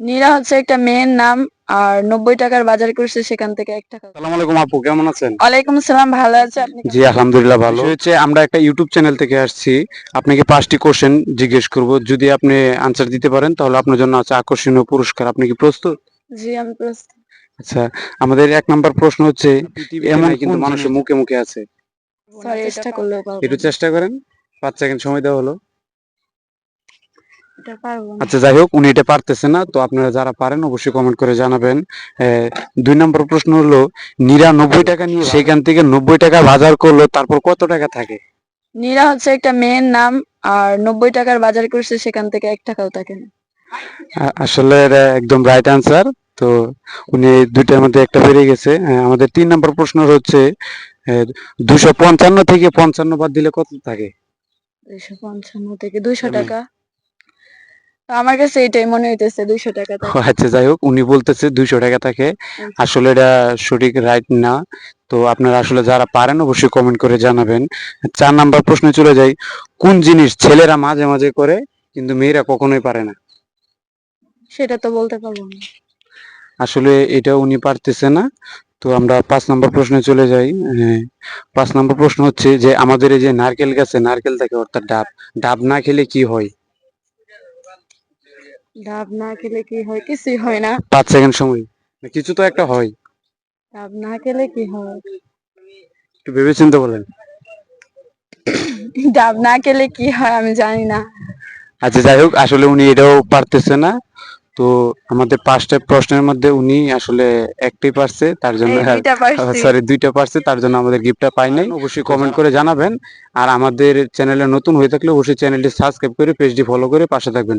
নীরা হচ্ছে একটা মেয়ের নাম আর নব্বই টাকার বাজার করছে সেখান থেকে এক টাকা। আসসালামু আলাইকুম আপু কেমন আছেন? ওয়ালাইকুম আসসালাম ভালো আছে আপনি জি আলহামদুলিল্লাহ ভালো। হচ্ছে আমরা একটা ইউটিউব চ্যানেল থেকে আসছি। আপনাকে পাঁচটি কোশ্চেন জিজ্ঞেস করব। যদি আপনি আনসার দিতে পারেন তাহলে আপনার জন্য আছে আকর্ষণীয় পুরস্কার। আপনি কি প্রস্তুত? জি আমি প্রস্তুত। আচ্ছা আমাদের এক নম্বর প্রশ্ন হচ্ছে এমন কিন্তু মানুষের মুখে মুখে আছে। সরি চেষ্টা করলেও একটু চেষ্টা করেন। পাঁচ সেকেন্ড সময় দেওয়া হলো। আচ্ছা যাই হোক উনি এটা পারতেছে না তো আপনারা যারা পারেন অবশ্যই কমেন্ট করে জানাবেন। দুই নম্বর প্রশ্ন হলো নিরানব্বই টাকা নিয়ে সেখান থেকে নব্বই টাকা বাজার করল তারপর কত টাকা থাকে? নীরা হচ্ছে একটা মেয়ের নাম আর নব্বই টাকার বাজার করছে সেখান থেকে এক টাকাও থাকে না। আসলে এটা একদম রাইট আনসার তো উনি দুইটার মধ্যে একটা বেরিয়ে গেছে। আমাদের তিন নম্বর প্রশ্ন হচ্ছে দুশো পঞ্চান্ন থেকে পঞ্চান্ন বাদ দিলে কত থাকে? দুইশো পঞ্চান্ন থেকে দুইশো টাকা। আমার কাছে এটাই মনে হইতেছে দুইশো টাকা আচ্ছা যাই হোক উনি বলতেছে দুইশো টাকা থাকে। আসলে এটা সঠিক রাইট না। তো আপনারা আসলে যারা পারেন অবশ্যই কমেন্ট করে জানাবেন। চার নাম্বার প্রশ্নে চলে যাই। কোন জিনিস ছেলেরা মাঝে মাঝে করে কিন্তু মেয়েরা কখনোই পারে না? সেটা তো বলতে পারব না। আসলে এটা উনি পারতেছে না। তো আমরা পাঁচ নম্বর প্রশ্নে চলে যাই। পাঁচ নম্বর প্রশ্ন হচ্ছে যে আমাদের এই যে নারকেল গাছে নারকেল থাকে অর্থাৎ ডাব ডাব না খেলে কি হয়? ডাব না খেলে কি হয়? কিছুই হয় না। পাঁচ সেকেন্ড সময়। কিছু তো একটা হয়। ডাব না খেলে কি হয়? একটু ভেবে চিন্তে বলেন। ডাব না খেলে কি হয় আমি জানি না। আচ্ছা যাই হোক আসলে উনি এটাও পারতেছে না। তো আমাদের পাঁচটা প্রশ্নের মধ্যে উনি আসলে একটাই পারছে তার জন্য সরি দুইটা পারছে। তার জন্য আমাদের গিফটটা পাই নাই অবশ্যই কমেন্ট করে জানাবেন। আর আমাদের চ্যানেলে নতুন হয়ে থাকলে অবশ্যই চ্যানেলটি সাবস্ক্রাইব করে পেজটি ফলো করে পাশে থাকবেন।